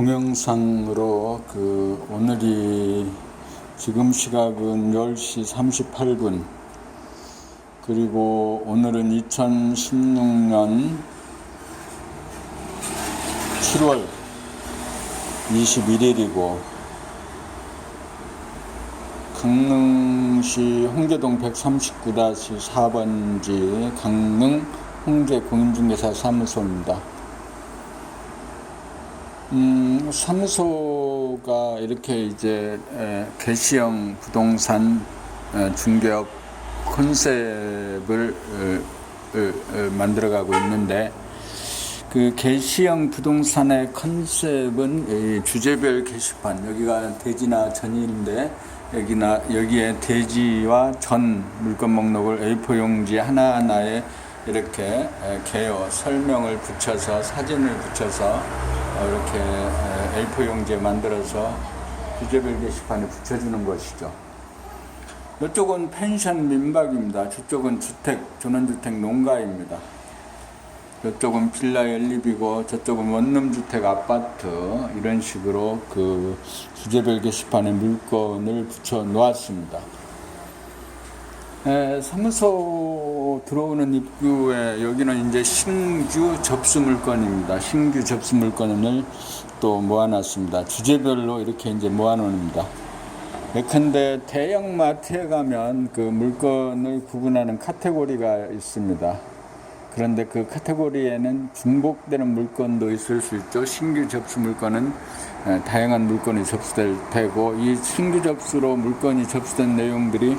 동영상으로 그 오늘이 지금 시각은 10시 38분 그리고 오늘은 2016년 7월 21일이고 강릉시 홍계동 139-4번지 강릉 홍제 공인중개사 사무소입니다. 음, 사무소가 이렇게 이제 에, 개시형 부동산 에, 중개업 컨셉을 만들어가고 있는데 그 개시형 부동산의 컨셉은 이 주제별 게시판 여기가 대지나 전인데 여기나 여기에 대지와 전 물건 목록을 A4 용지 하나하나에 이렇게 에, 개요 설명을 붙여서 사진을 붙여서 어, 이렇게 에, A4 용지에 만들어서 주제별 게시판에 붙여주는 것이죠. 이쪽은 펜션 민박입니다. 저쪽은 주택, 전원주택 농가입니다. 이쪽은 빌라 연립이고 저쪽은 원룸주택 아파트 이런 식으로 그 주제별 게시판에 물건을 붙여 놓았습니다. 에, 사무소 들어오는 입구에 여기는 이제 신규 접수 물건입니다. 신규 접수 물건을 또 모아놨습니다. 주제별로 이렇게 이제 모아놓습니다. 예컨대 대형 마트에 가면 그 물건을 구분하는 카테고리가 있습니다. 그런데 그 카테고리에는 중복되는 물건도 있을 수 있죠. 신규 접수 물건은 에, 다양한 물건이 접수될 테고 이 신규 접수로 물건이 접수된 내용들이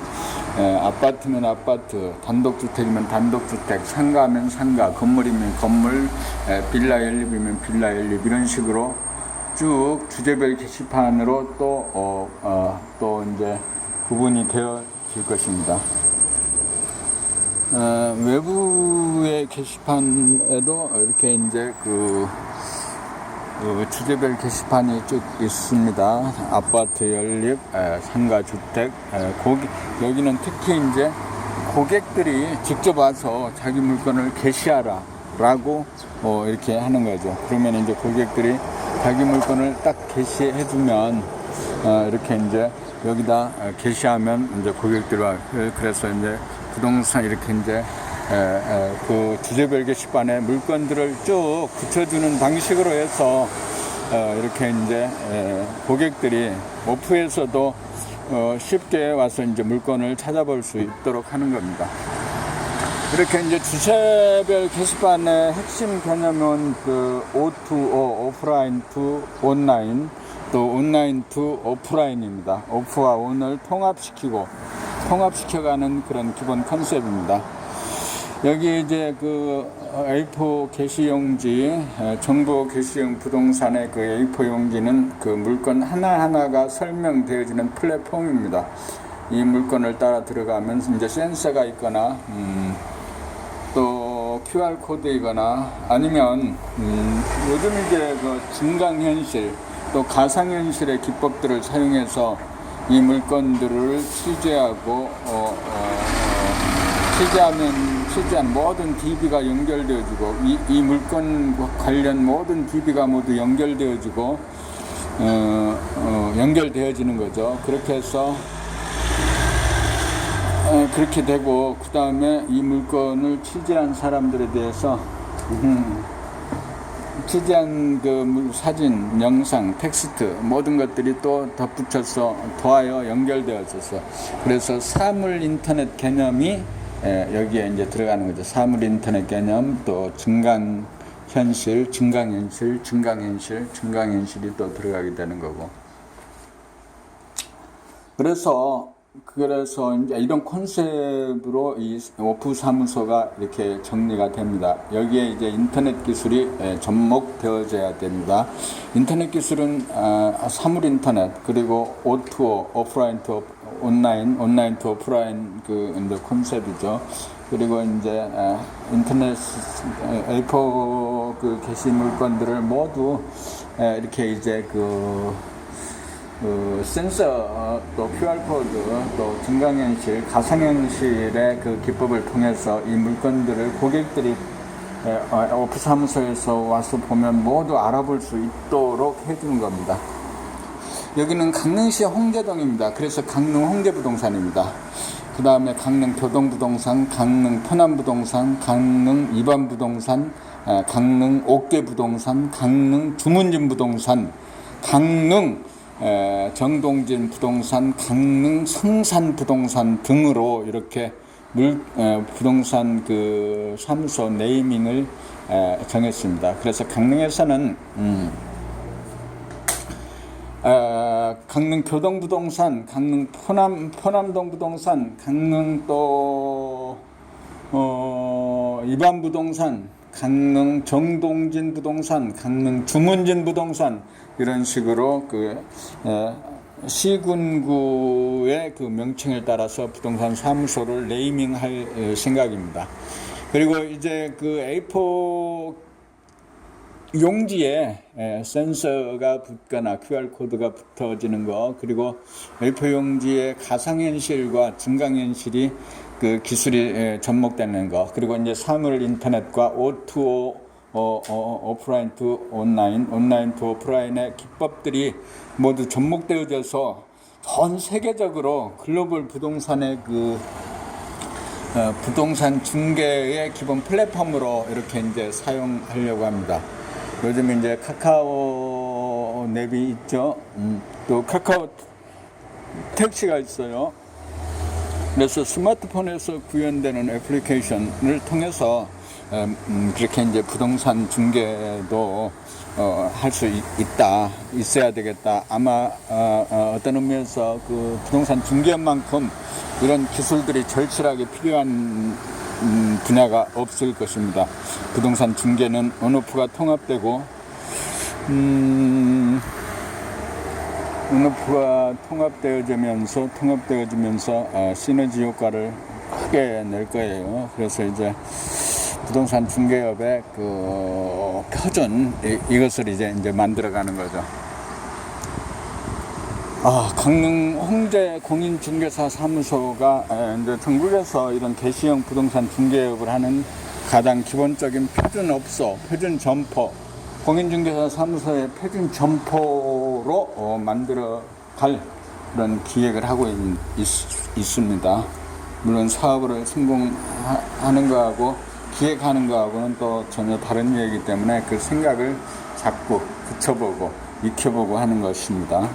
에, 아파트면 아파트, 단독주택이면 단독주택, 상가면 상가, 건물이면 건물, 에, 빌라 연립이면 빌라 연립 이런 식으로 쭉 주제별 게시판으로 또, 어, 어, 또 이제 구분이 되어질 것입니다. 어, 외부의 게시판에도 이렇게 이제 그, 그 주제별 게시판이 쭉 있습니다. 아파트 연립, 에, 상가 주택, 에, 고기, 여기는 특히 이제 고객들이 직접 와서 자기 물건을 게시하라 라고 어, 이렇게 하는 거죠. 그러면 이제 고객들이 자기 물건을 딱 게시해 주면 어, 이렇게 이제 여기다 어, 게시하면 이제 그- 그래서 이제 부동산 이렇게 이제 에, 에, 그 주제별 게시판에 물건들을 쭉 붙여주는 방식으로 해서 어, 이렇게 이제 에, 고객들이 오프에서도 어, 쉽게 와서 이제 물건을 찾아볼 수 있도록 하는 겁니다. 이렇게 이제 주제별 게시판의 핵심 개념은 그 O2O, 오프라인 to 온라인, 또 온라인 to 오프라인입니다. 오프와 온을 통합시키고 통합시켜가는 그런 기본 컨셉입니다. 여기 이제 그 A4 게시용지, 에, 정보 게시용 부동산의 그 A4 용지는 그 물건 하나하나가 설명되어지는 플랫폼입니다. 이 물건을 따라 들어가면 이제 센서가 있거나, 음, 또 QR 코드이거나 아니면 음, 요즘 이제 그 증강현실 또 가상현실의 기법들을 사용해서 이 물건들을 취재하고 어, 어, 어, 취재하면 취재한 모든 DB가 연결되어지고 이, 이 물건과 관련 모든 DB가 모두 연결되어지고 어, 어, 연결되어지는 거죠. 그렇게 해서 어, 그렇게 되고 그 다음에 이 물건을 취재한 사람들에 대해서 음, 취재한 그 물- 사진, 영상, 텍스트 모든 것들이 또 덧붙여서 더하여 연결되어져서 그래서 사물 인터넷 개념이 에, 여기에 이제 들어가는 거죠. 사물 인터넷 개념 또 증강 현실, 증강 현실, 증강 현실, 증강 현실이 또 들어가게 되는 거고. 그래서 그래서 이제 이런 컨셉으로 이 오프 사무소가 이렇게 정리가 됩니다. 여기에 이제 인터넷 기술이 예, 접목되어져야 됩니다. 인터넷 기술은 아, 사물 인터넷 그리고 O2O 오프라인 투 온라인 온라인 투 오프라인 그 이제 컨셉이죠. 그리고 이제 아, 인터넷 A4 그 게시 물건들을 모두 에, 이렇게 이제 그 그 센서 어, 또 QR 코드 또 증강현실 가상현실의 그 기법을 통해서 이 물건들을 고객들이 에, 어, 오프 사무소에서 와서 보면 모두 알아볼 수 있도록 해주는 겁니다. 여기는 강릉시 홍제동입니다. 그래서 강릉 홍제부동산입니다. 그 다음에 강릉 교동부동산, 강릉 포남부동산, 강릉 이반부동산, 에, 강릉 옥계부동산, 강릉 주문진부동산, 강릉 에, 정동진 부동산, 강릉 성산 부동산 등으로 이렇게 물 에, 부동산 그 사무소 네이밍을 에, 정했습니다. 그래서 강릉에서는 음, 에, 강릉 교동부동산, 강릉 포남 포남동 부동산, 강릉 또 어, 이반부동산, 강릉 정동진 부동산, 강릉 주문진 부동산 이런 식으로 그 에, 시군구의 그 명칭에 따라서 부동산 사무소를 네이밍할 에, 생각입니다. 그리고 이제 그 A4 용지에 에, 센서가 붙거나 QR 코드가 붙어지는 거 그리고 A4 용지에 가상현실과 증강현실이 그 기술이 에, 접목되는 거 그리고 이제 사물 인터넷과 O2O 어, 어, 오프라인 투 온라인, 온라인 투 오프라인의 기법들이 모두 접목되어져서 전 세계적으로 글로벌 부동산의 그 어, 부동산 중개의 기본 플랫폼으로 이렇게 이제 사용하려고 합니다. 요즘 이제 카카오 앱이 있죠. 음, 또 카카오 택시가 있어요. 그래서 스마트폰에서 구현되는 애플리케이션을 통해서 음, 그렇게 이제 부동산 중개도 어, 할 수 있다, 있어야 되겠다. 아마 어, 어, 어떤 의미에서 그 부동산 중개만큼 이런 기술들이 절실하게 필요한 음, 분야가 없을 것입니다. 부동산 중개는 온오프가 통합되고 음, 온오프가 통합되어지면서 통합되어지면서 어, 시너지 효과를 크게 낼 거예요. 그래서 이제 부동산 중개업의 그 표준 이, 이것을 이제 이제 만들어가는 거죠. 아, 강릉 홍제 공인중개사 사무소가 에, 이제 전국에서 이런 개시형 부동산 중개업을 하는 가장 기본적인 표준 업소, 표준 점포, 공인중개사 사무소의 표준 점포로 어, 만들어 갈 그런 기획을 하고 있, 있, 습니다 물론 사업을 성공하는 거하고 기획하는 거하고는 또 전혀 다른 얘기이기 때문에 그 생각을 자꾸 붙여보고 익혀보고 하는 것입니다.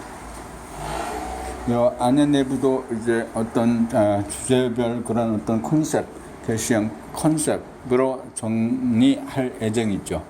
요 안에 내부도 이제 어떤 어, 주제별 그런 어떤 컨셉, 대시형 컨셉으로 정리할 예정이죠.